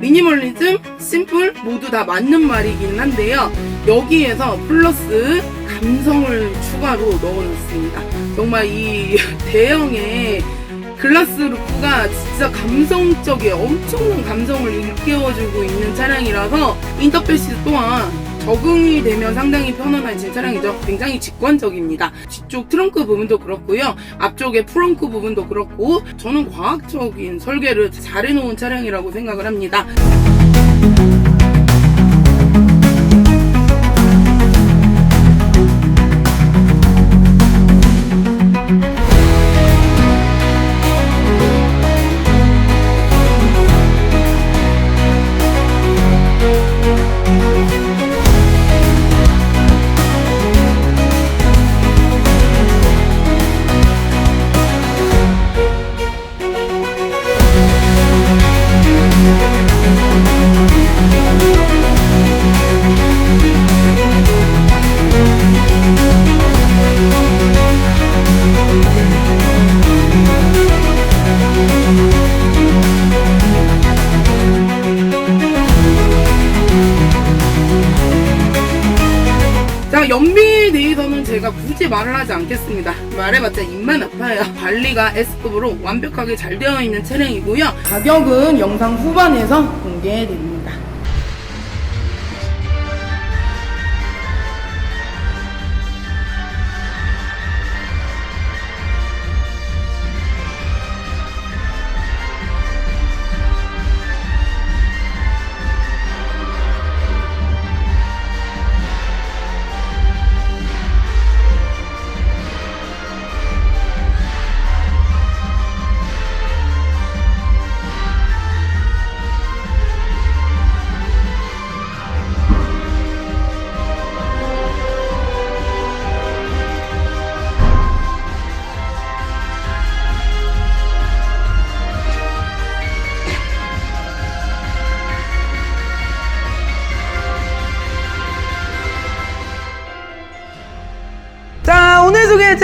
미니멀리즘, 심플 모두 다 맞는 말이긴 한데요. 여기에서 플러스 감성을 추가로 넣어놨습니다. 정말 이 대형의 글라스 루프가 진짜 감성적이에요. 엄청난 감성을 일깨워주고 있는 차량이라서 인터페이스 또한 적응이 되면 상당히 편안해진 차량이죠. 굉장히 직관적입니다. 뒤쪽 트렁크 부분도 그렇고요. 앞쪽에 프렁크 부분도 그렇고 저는 과학적인 설계를 잘 해놓은 차량이라고 생각을 합니다. 굳이 말을 하지 않겠습니다. 말해봤자 입만 아파요. 관리가 S급으로 완벽하게 잘 되어 있는 차량이고요. 가격은 영상 후반에서 공개됩니다.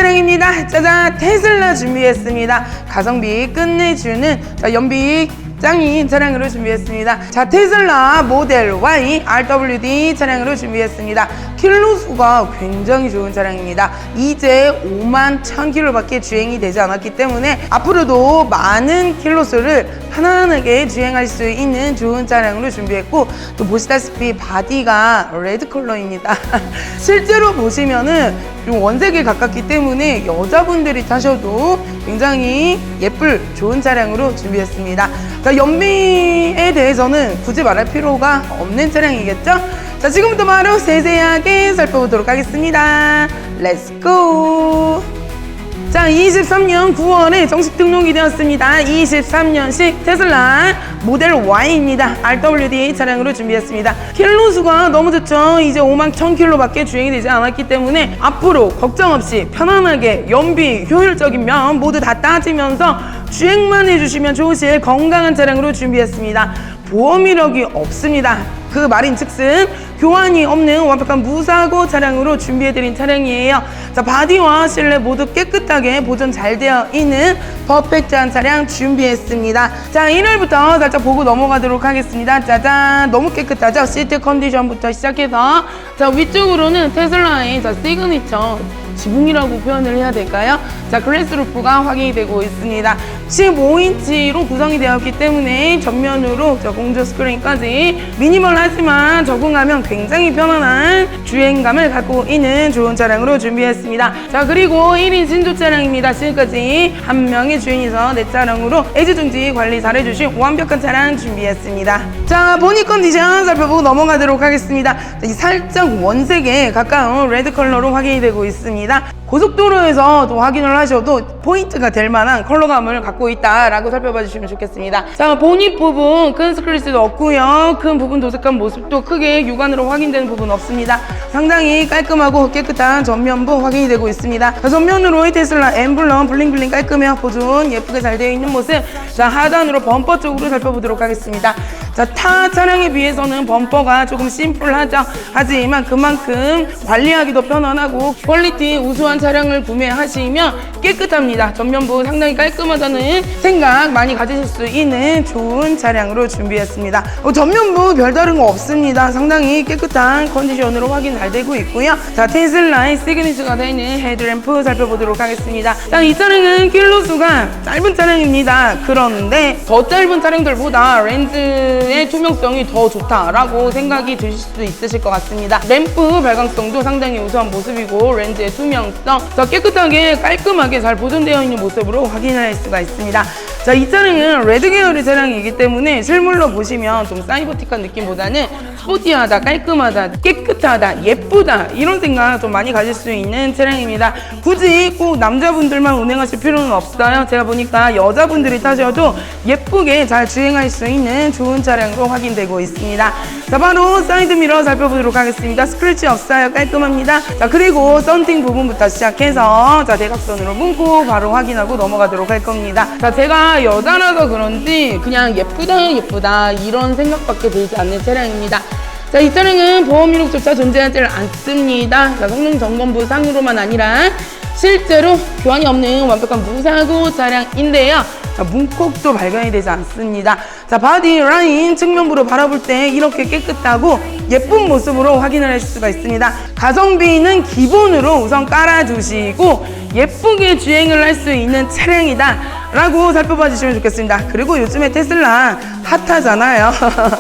차량입니다. 짜잔 테슬라 준비했습니다. 가성비 끝내주는 자, 연비 짱인 차량으로 준비했습니다. 자 테슬라 모델 Y RWD 차량으로 준비했습니다. 킬로수가 굉장히 좋은 차량입니다. 이제 5만 1000km밖에 주행이 되지 않았기 때문에 앞으로도 많은 킬로수를 편안하게 주행할 수 있는 좋은 차량으로 준비했고 또 보시다시피 바디가 레드 컬러입니다 실제로 보시면은 좀 원색에 가깝기 때문에 여자분들이 타셔도 굉장히 예쁠 좋은 차량으로 준비했습니다. 자, 연비에 대해서는 굳이 말할 필요가 없는 차량이겠죠? 자, 지금부터 바로 세세하게 살펴보도록 하겠습니다. 렛츠고! 자, 23년 9월에 정식 등록이 되었습니다. 23년식 테슬라 모델 Y입니다. RWD 차량으로 준비했습니다. 킬로 수가 너무 좋죠. 이제 5만 1000킬로밖에 주행이 되지 않았기 때문에 앞으로 걱정 없이 편안하게 연비, 효율적인 면 모두 다 따지면서 주행만 해주시면 좋으실 건강한 차량으로 준비했습니다. 보험 이력이 없습니다. 그 말인 즉슨 교환이 없는 완벽한 무사고 차량으로 준비해드린 차량이에요. 자, 바디와 실내 모두 깨끗하게 보존 잘 되어 있는 퍼펙트한 차량 준비했습니다. 자, 1월부터 살짝 보고 넘어가도록 하겠습니다. 짜잔, 너무 깨끗하죠? 시트 컨디션부터 시작해서 자, 위쪽으로는 테슬라의 자, 시그니처 지붕이라고 표현을 해야 될까요? 자, 글래스 루프가 확인이 되고 있습니다. 15인치로 구성이 되었기 때문에 전면으로 저 공조 스크린까지 미니멀하지만 적응하면 굉장히 편안한 주행감을 갖고 있는 좋은 차량으로 준비했습니다. 자, 그리고 1인 신조 차량입니다. 지금까지 한 명의 주인이서 내 차량으로 애지중지 관리 잘해주신 완벽한 차량 준비했습니다. 자, 보니 컨디션 살펴보고 넘어가도록 하겠습니다. 살짝 원색에 가까운 레드 컬러로 확인이 되고 있습니다. 고속도로에서 또 확인을 하셔도 포인트가 될 만한 컬러감을 갖고 있다라고 살펴봐 주시면 좋겠습니다. 자, 보닛 부분 큰 스크래치도 없고요. 큰 부분 도색한 모습도 크게 육안으로 확인되는 부분 없습니다. 상당히 깔끔하고 깨끗한 전면부 확인이 되고 있습니다. 자, 전면으로 이 테슬라 엠블럼 블링블링 깔끔해 보존 예쁘게 잘 되어 있는 모습. 자, 하단으로 범퍼 쪽으로 살펴보도록 하겠습니다. 자, 타 차량에 비해서는 범퍼가 조금 심플하죠. 하지만 그만큼 관리하기도 편안하고 퀄리티 우수한 차량을 구매하시면 깨끗합니다. 전면부 상당히 깔끔하다는 생각 많이 가지실 수 있는 좋은 차량으로 준비했습니다. 어, 전면부 별다른 거 없습니다. 상당히 깨끗한 컨디션으로 확인 잘 되고 있고요. 자, 테슬라의 시그니처가 되어 있는 헤드램프 살펴보도록 하겠습니다. 자, 이 차량은 킬로수가 짧은 차량입니다. 그런데 더 짧은 차량들보다 렌즈 의 투명성이 더 좋다라고 생각이 드실 수도 있으실 것 같습니다. 램프 발광성도 상당히 우수한 모습이고 렌즈의 투명성, 자, 깨끗하게 깔끔하게 잘 보존되어 있는 모습으로 확인할 수가 있습니다. 자, 이 차량은 레드 계열의 차량이기 때문에 실물로 보시면 좀 사이버틱한 느낌보다는 스포티하다, 깔끔하다, 깨끗하다, 예쁘다 이런 생각 좀 많이 가질 수 있는 차량입니다. 굳이 꼭 남자분들만 운행하실 필요는 없어요. 제가 보니까 여자분들이 타셔도 예쁘게 잘 주행할 수 있는 좋은 차량으로 확인되고 있습니다. 자, 바로 사이드 미러 살펴보도록 하겠습니다. 스크래치 없어요. 깔끔합니다. 자, 그리고 썬팅 부분부터 시작해서 자, 대각선으로 문고 바로 확인하고 넘어가도록 할 겁니다. 자, 제가 여자라서 그런지 그냥 예쁘다, 예쁘다 이런 생각밖에 들지 않는 차량입니다. 자, 이 차량은 보험 이력조차 존재하지 않습니다. 자, 성능 점검부 상으로만 아니라 실제로 교환이 없는 완벽한 무사고 차량인데요. 자, 문콕도 발견이 되지 않습니다. 자, 바디 라인 측면부로 바라볼 때 이렇게 깨끗하고 예쁜 모습으로 확인을 할 수가 있습니다. 가성비는 기본으로 우선 깔아주시고 예쁘게 주행을 할 수 있는 차량이다. 라고 살펴봐 주시면 좋겠습니다. 그리고 요즘에 테슬라 핫하잖아요.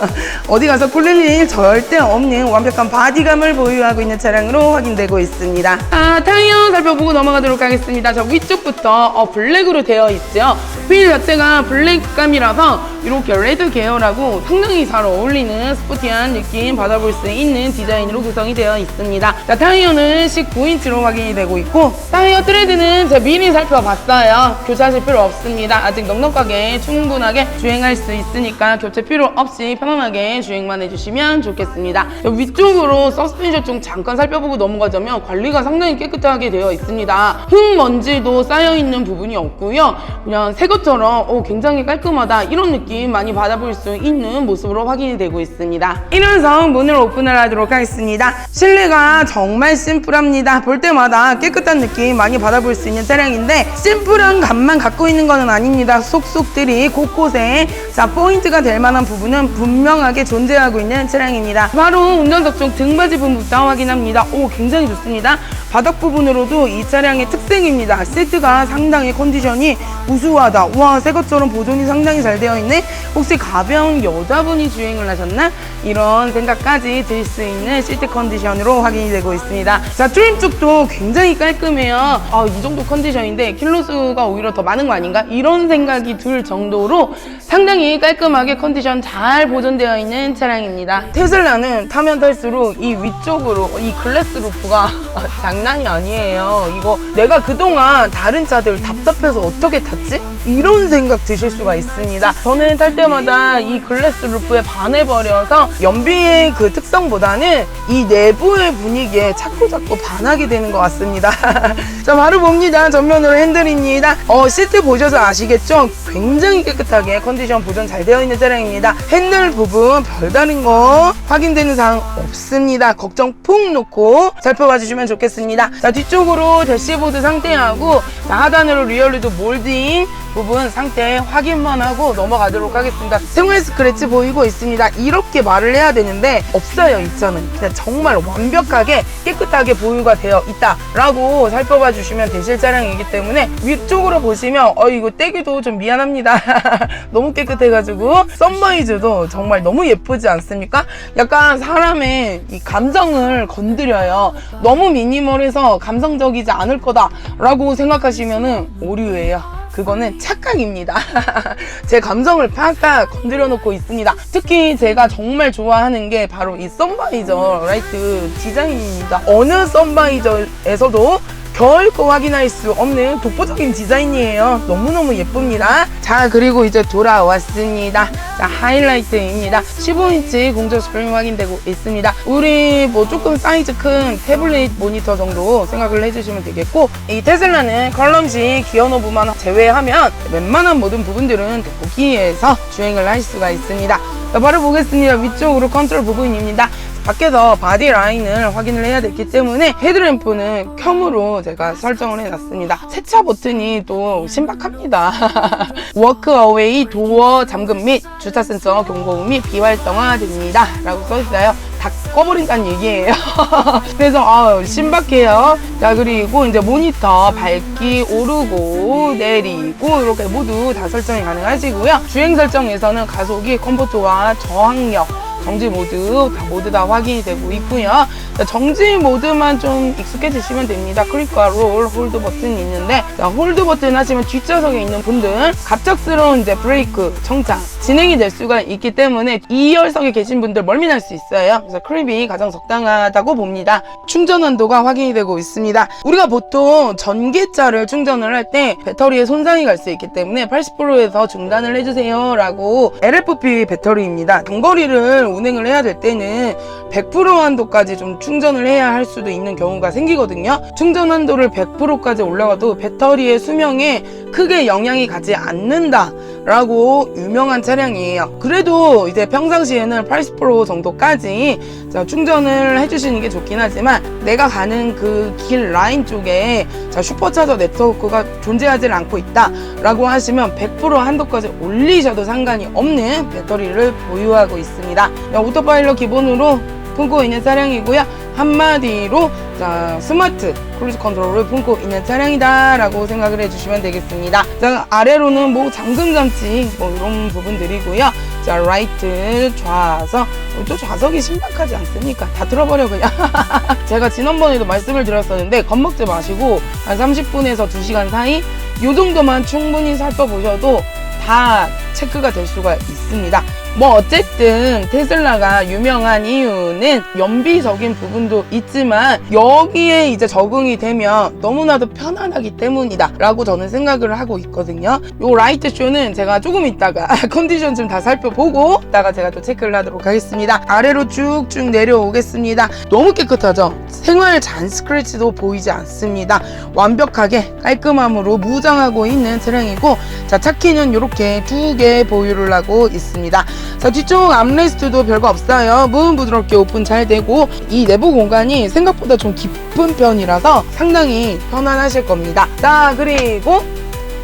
어디 가서 꿀릴 일 절대 없는 완벽한 바디감을 보유하고 있는 차량으로 확인되고 있습니다. 아, 타이어 살펴보고 넘어가도록 하겠습니다. 저 위쪽부터 어, 블랙으로 되어 있죠. 휠 자체가 블랙감이라서 이렇게 레드 계열하고 상당히 잘 어울리는 스포티한 느낌 받아볼 수 있는 디자인으로 구성이 되어 있습니다. 자, 타이어는 19인치로 확인이 되고 있고 타이어 트레드는 제가 미리 살펴봤어요. 교체하실 필요 없습니다. 아직 넉넉하게 충분하게 주행할 수 있으니까 교체 필요 없이 편안하게 주행만 해주시면 좋겠습니다. 자, 위쪽으로 서스펜션 좀 잠깐 살펴보고 넘어가자면 관리가 상당히 깨끗하게 되어 있습니다. 흙 먼지도 쌓여 있는 부분이 없고요. 그냥 새 것처럼 오, 굉장히 깔끔하다 이런 느낌 많이 받아볼 수 있는 모습으로 확인이 되고 있습니다. 이면서 문을 오픈을 하도록 하겠습니다. 실내가 정말 심플합니다. 볼 때마다 깨끗한 느낌 많이 받아볼 수 있는 차량인데 심플한 감만 갖고 있는 것은 아닙니다. 속속들이 곳곳에 자 포인트가 될 만한 부분은 분명하게 존재하고 있는 차량입니다. 바로 운전석 쪽 등받이 부분부터 확인합니다. 오 굉장히 좋습니다. 바닥 부분으로도 이 차량의 특색입니다. 시트가 상당히 컨디션이 우수하다. 와, 새 것처럼 보존이 상당히 잘 되어 있네. 혹시 가벼운 여자분이 주행을 하셨나? 이런 생각까지 들 수 있는 시트 컨디션으로 확인이 되고 있습니다. 자, 트림 쪽도 굉장히 깔끔해요. 아, 이 정도 컨디션인데 킬로수가 오히려 더 많은 거 아닌가? 이런 생각이 들 정도로 상당히 깔끔하게 컨디션 잘 보존되어 있는 차량입니다. 테슬라는 타면 탈수록 이 위쪽으로 이 글래스 루프가 장난이 아니에요. 이거 내가 그동안 다른 차들 답답해서 어떻게 탔지? 이런 생각 드실 수가 있습니다. 저는 탈 때마다 이 글래스 루프에 반해버려서 연비의 그 특성보다는 이 내부의 분위기에 자꾸 자꾸 반하게 되는 것 같습니다. 자, 바로 봅니다. 전면으로 핸들입니다. 어, 시트 보셔서 아시겠죠? 굉장히 깨끗하게 컨디션 보존 잘 되어 있는 차량입니다. 핸들 부분 별다른 거 확인되는 사항 없습니다. 걱정 푹 놓고 살펴봐 주시면 좋겠습니다. 자, 뒤쪽으로 대시보드 상태하고 자, 하단으로 리얼리도 몰딩 부분 상태 확인만 하고 넘어가도록 하겠습니다. 생활 스크래치 보이고 있습니다. 이렇게 말을 해야 되는데 없어요 이 차는 그냥 정말 완벽하게 깨끗하게 보유가 되어 있다라고 살펴봐 주시면 되실 차량이기 때문에 위쪽으로 보시면 어 이거 떼기도 좀 미안합니다. 너무 깨끗해가지고 썬바이즈도 정말 너무 예쁘지 않습니까? 약간 사람의 이 감정을 건드려요. 너무 미니멀해서 감성적이지 않을 거다라고 생각하시면은 오류예요. 그거는 착각입니다. 제 감정을 팍팍 건드려 놓고 있습니다. 특히 제가 정말 좋아하는 게 바로 이 썬바이저 라이트 디자인입니다. 어느 썬바이저에서도 결코 확인할 수 없는 독보적인 디자인이에요. 너무너무 예쁩니다. 자, 그리고 이제 돌아왔습니다. 자, 하이라이트입니다. 15인치 공조 스프링 확인되고 있습니다. 우리 뭐 조금 사이즈 큰 태블릿 모니터 정도 생각을 해주시면 되겠고, 이 테슬라는 컬럼식 기어 노브만 제외하면 웬만한 모든 부분들은 거기에서 주행을 할 수가 있습니다. 자, 바로 보겠습니다. 위쪽으로 컨트롤 부분입니다. 밖에서 바디 라인을 확인을 해야 됐기 때문에 헤드램프는 켬으로 제가 설정을 해놨습니다. 세차 버튼이 또 신박합니다. 워크어웨이 도어 잠금 및 주차 센서 경고음 이 비활성화됩니다. 라고 써있어요. 다 꺼버린다는 얘기예요. 그래서 아, 신박해요. 자 그리고 이제 모니터 밝기 오르고 내리고 이렇게 모두 다 설정이 가능하시고요. 주행 설정에서는 가속이 컴포트와 저항력 정지 모드 다 모두 다 확인이 되고 있고요. 자, 정지 모드만 좀 익숙해지시면 됩니다. 클릭과 롤, 홀드 버튼이 있는데 자, 홀드 버튼 하시면 뒷좌석에 있는 분들 갑작스러운 이제 브레이크, 정차 진행이 될 수가 있기 때문에 2열석에 계신 분들 멀미 날 수 있어요. 그래서 크립이 가장 적당하다고 봅니다. 충전 한도가 확인이 되고 있습니다. 우리가 보통 전기차를 충전을 할 때 배터리에 손상이 갈 수 있기 때문에 80%에서 중단을 해주세요 라고 LFP 배터리입니다. 장거리를 운행을 해야 될 때는 100% 한도까지 좀 충전을 해야 할 수도 있는 경우가 생기거든요. 충전 한도를 100%까지 올라가도 배터리의 수명에 크게 영향이 가지 않는다. 라고 유명한 차량이에요. 그래도 이제 평상시에는 80% 정도까지 자, 충전을 해주시는 게 좋긴 하지만 내가 가는 그 길 라인 쪽에 자, 슈퍼차저 네트워크가 존재하지 않고 있다 라고 하시면 100% 한도까지 올리셔도 상관이 없는 배터리를 보유하고 있습니다. 자, 오토파일럿 기본으로 품고 있는 차량이고요. 한마디로 자, 스마트 크루즈 컨트롤을 품고 있는 차량이다 라고 생각을 해주시면 되겠습니다. 자, 아래로는 뭐 잠금 장치 뭐 이런 부분들이고요. 자, 라이트, 좌석 어, 또 좌석이 신박하지 않습니까? 다 들어버려 그냥. 제가 지난번에도 말씀을 드렸었는데 겁먹지 마시고 한 30분에서 2시간 사이 요 정도만 충분히 살펴보셔도 다 체크가 될 수가 있습니다. 뭐 어쨌든 테슬라가 유명한 이유는 연비적인 부분도 있지만 여기에 이제 적응이 되면 너무나도 편안하기 때문이다 라고 저는 생각을 하고 있거든요. 요 라이트 쇼는 제가 조금 있다가 컨디션 좀 다 살펴보고 이따가 제가 또 체크를 하도록 하겠습니다. 아래로 쭉쭉 내려오겠습니다. 너무 깨끗하죠 생활 잔 스크래치도 보이지 않습니다. 완벽하게 깔끔함으로 무장하고 있는 차량이고 자 차키는 이렇게 두 개 보유를 하고 있습니다. 자 뒤쪽 암레스트도 별거 없어요. 문 부드럽게 오픈 잘 되고 이 내부 공간이 생각보다 좀 깊은 편이라서 상당히 편안하실 겁니다. 자 그리고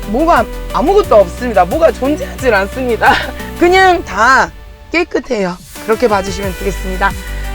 뭐가 아무것도 없습니다. 뭐가 존재하지 않습니다. 그냥 다 깨끗해요. 그렇게 봐주시면 되겠습니다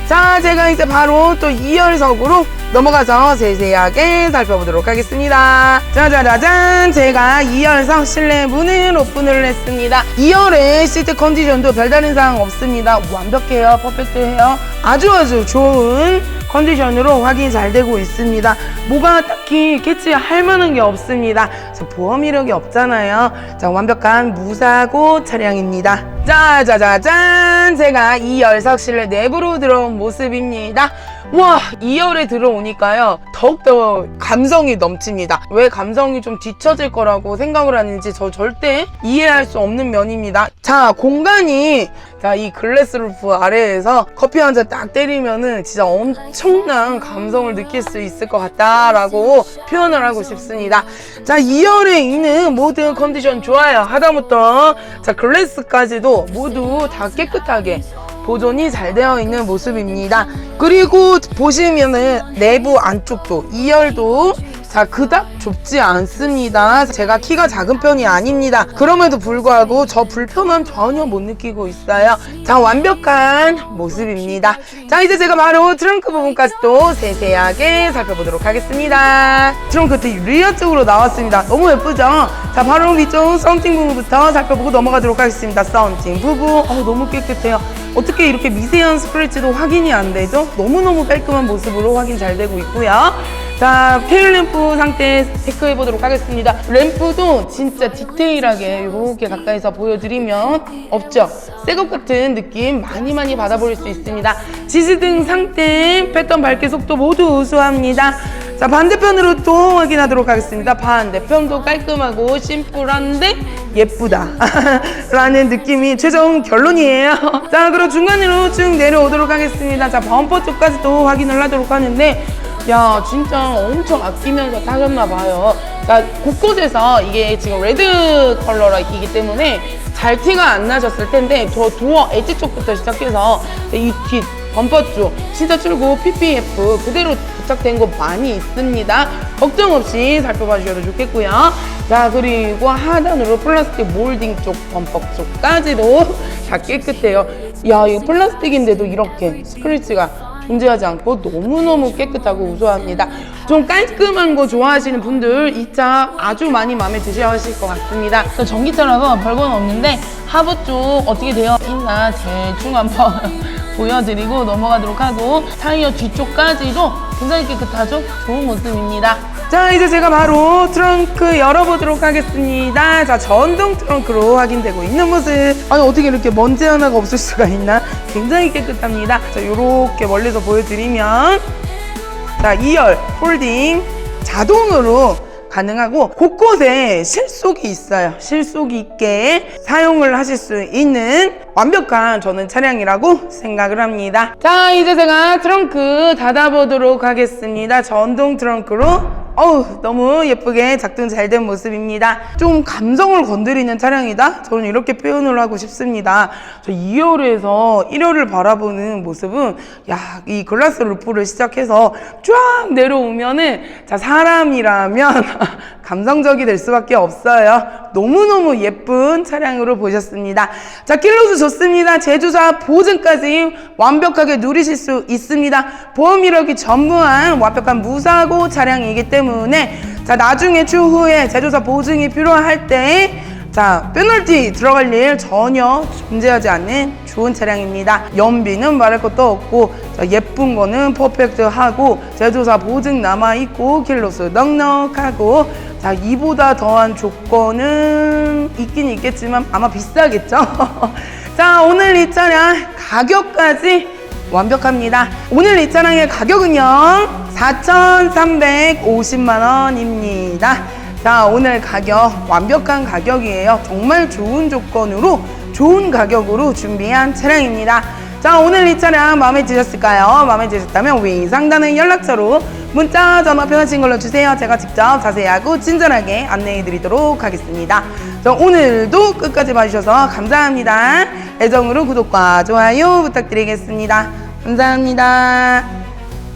자 제가 이제 바로 또 2열석으로 넘어가서 세세하게 살펴보도록 하겠습니다. 짜자자잔! 제가 2열석 실내 문을 오픈을 했습니다. 2열의 시트 컨디션도 별다른 사항 없습니다. 완벽해요. 퍼펙트해요. 아주 아주 좋은 컨디션으로 확인이 잘 되고 있습니다. 뭐가 딱히 캐치할 만한 게 없습니다. 자, 보험 이력이 없잖아요. 자 완벽한 무사고 차량입니다. 짜자자잔 제가 2열석 실내 내부로 들어온 모습입니다 와 2열에 들어오니까요 더욱더 감성이 넘칩니다. 왜 감성이 좀 뒤처질 거라고 생각을 하는지 저 절대 이해할 수 없는 면입니다. 자 공간이 자 이 글래스 루프 아래에서 커피 한 잔 딱 때리면은 진짜 엄청난 감성을 느낄 수 있을 것 같다라고 표현을 하고 싶습니다. 자 2열에 있는 모든 컨디션 좋아요. 하다부터 자 글래스까지도 모두 다 깨끗하게 보존이 잘 되어 있는 모습입니다. 그리고 보시면은 내부 안쪽도 2열도 자 그닥 좁지 않습니다. 제가 키가 작은 편이 아닙니다. 그럼에도 불구하고 저 불편함 전혀 못 느끼고 있어요. 자 완벽한 모습입니다. 자 이제 제가 바로 트렁크 부분까지 또 세세하게 살펴보도록 하겠습니다. 트렁크 뒤 리어 쪽으로 나왔습니다. 너무 예쁘죠? 자 바로 위쪽 썬팅 부분부터 살펴보고 넘어가도록 하겠습니다. 썬팅 부분 어, 너무 깨끗해요. 어떻게 이렇게 미세한 스크래치도 확인이 안 되죠? 너무너무 깔끔한 모습으로 확인 잘 되고 있고요. 자, 테일 램프 상태 체크해 보도록 하겠습니다. 램프도 진짜 디테일하게 이렇게 가까이서 보여드리면 없죠? 새것 같은 느낌 많이 많이 받아볼 수 있습니다. 지지등 상태, 패턴 밝기 속도 모두 우수합니다. 자, 반대편으로 또 확인하도록 하겠습니다. 반대편도 깔끔하고 심플한데 예쁘다. 라는 느낌이 최종 결론이에요. 자, 그럼 중간으로 쭉 내려오도록 하겠습니다. 자, 범퍼 쪽까지 또 확인을 하도록 하는데 야 진짜 엄청 아끼면서 타셨나 봐요 그러니까 곳곳에서 이게 지금 레드 컬러이기 때문에 잘 티가 안 나셨을 텐데 저 도어 엣지 쪽부터 시작해서 이 뒤 범퍼 쪽 진짜 출고 PPF 그대로 부착된 거 많이 있습니다. 걱정 없이 살펴봐 주셔도 좋겠고요. 자 그리고 하단으로 플라스틱 몰딩 쪽 범퍼 쪽까지도 다 깨끗해요. 야 이거 플라스틱인데도 이렇게 스크래치가 존재하지 않고 너무너무 깨끗하고 우수합니다. 좀 깔끔한 거 좋아하시는 분들 이 차 아주 많이 마음에 드셔 하실 것 같습니다. 또 전기차라서 별건 없는데 하부 쪽 어떻게 되어 있나 대충 한번 보여드리고 넘어가도록 하고 타이어 뒤쪽까지도 굉장히 깨끗하죠? 좋은 모습입니다. 자 이제 제가 바로 트렁크 열어보도록 하겠습니다. 자 전동 트렁크로 확인되고 있는 모습. 아니 어떻게 이렇게 먼지 하나가 없을 수가 있나? 굉장히 깨끗합니다. 자 이렇게 멀리서 보여드리면 자 2열 폴딩 자동으로 가능하고 곳곳에 실속이 있어요. 실속이 있게 사용을 하실 수 있는 완벽한 저는 차량이라고 생각을 합니다. 자 이제 제가 트렁크 닫아보도록 하겠습니다. 전동 트렁크로 어우 너무 예쁘게 작동 잘 된 모습입니다. 좀 감성을 건드리는 차량이다? 저는 이렇게 표현을 하고 싶습니다. 저 2열에서 1열을 바라보는 모습은 야 이 글라스 루프를 시작해서 쫙 내려오면은 자 사람이라면 감성적이 될 수밖에 없어요. 너무너무 예쁜 차량으로 보셨습니다. 자 킬로수 좋습니다. 제조사 보증까지 완벽하게 누리실 수 있습니다. 보험 이력이 전무한 완벽한 무사고 차량이기 때문에 자 나중에 추후에 제조사 보증이 필요할 때 자, 페널티 들어갈 일 전혀 존재하지 않는 좋은 차량입니다. 연비는 말할 것도 없고, 자, 예쁜 거는 퍼펙트하고, 제조사 보증 남아있고, 킬로수 넉넉하고, 자, 이보다 더한 조건은 있긴 있겠지만 아마 비싸겠죠? 자, 오늘 이 차량 가격까지 완벽합니다. 오늘 이 차량의 가격은요, 4,350만 원입니다. 자, 오늘 가격 완벽한 가격이에요. 정말 좋은 조건으로 좋은 가격으로 준비한 차량입니다. 자, 오늘 이 차량 마음에 드셨을까요? 마음에 드셨다면 위 상단의 연락처로 문자, 전화 편하신 걸로 주세요. 제가 직접 자세하고 친절하게 안내해 드리도록 하겠습니다. 자, 오늘도 끝까지 봐주셔서 감사합니다. 애정으로 구독과 좋아요 부탁드리겠습니다. 감사합니다.